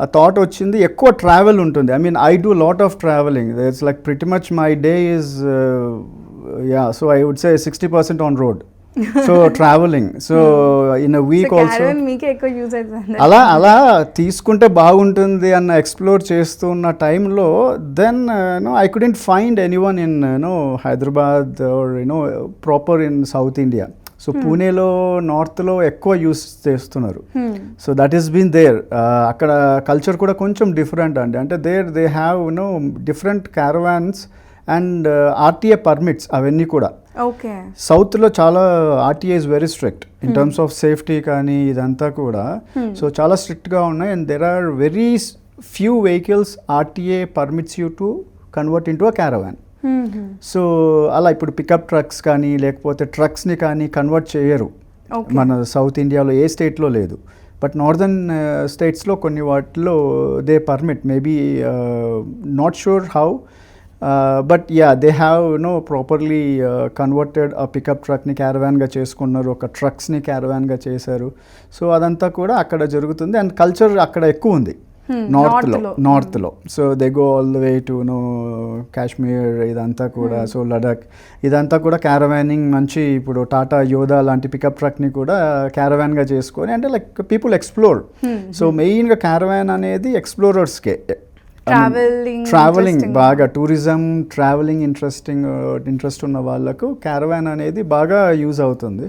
ఆ థాట్ వచ్చింది ఎక్కువ ట్రావెల్ ఉంటుంది. I mean I do lot of travelling it's like pretty much my day is yeah so I would say sixty percent on road so travelling so in a week also అలా అలా తీసుకుంటే బాగుంటుంది అన్న explore చేస్తున్న టైంలో then no I couldn't find any one in no Hyderabad or you know proper in south India so పూణేలో నార్త్లో ఎక్కువ యూస్ చేస్తున్నారు. Hmm. So that is been there అక్కడ కల్చర్ కూడా కొంచెం డిఫరెంట్ అండి. అంటే there they have no different caravans and RTA permits అవన్నీ కూడా. ఓకే సౌత్లో చాలా RTA is very strict in terms of safety కానీ ఇదంతా కూడా. సో చాలా స్ట్రిక్ట్గా ఉన్నాయి and there are very few vehicles RTA permits you to convert in to a caravan so అలా ఇప్పుడు పికప్ ట్రక్స్ కానీ లేకపోతే ట్రక్స్ని కానీ కన్వర్ట్ చేయరు. మన సౌత్ ఇండియాలో ఏ స్టేట్లో లేదు. బట్ నార్దర్న్ స్టేట్స్లో కొన్ని వాటిలో they permit maybe not sure how but yeah they have no properly converted a pickup ట్రక్ని క్యారవాన్గా చేసుకున్నారు. ఒక ట్రక్స్ని క్యారవాన్గా చేశారు. సో అదంతా కూడా అక్కడ జరుగుతుంది. అండ్ కల్చర్ అక్కడ ఎక్కువ ఉంది. నార్త్లో north లో. నార్త్లో so they go all the way to no Kashmir ఇదంతా కూడా. సో లడాక్ ఇదంతా కూడా క్యారవానింగ్ మంచి ఇప్పుడు టాటా యోధా లాంటి పికప్ ట్రక్ని కూడా క్యారవాన్గా చేసుకొని అంటే లైక్ పీపుల్ ఎక్స్ప్లోర్ సో మెయిన్గా క్యారవాన్ అనేది ఎక్స్ప్లోరర్స్కే ట్రావెలింగ్. బాగా టూరిజం ట్రావెలింగ్ ఇంట్రెస్టింగ్ ఇంట్రెస్ట్ ఉన్న వాళ్ళకు క్యారవాన్ అనేది బాగా యూజ్ అవుతుంది.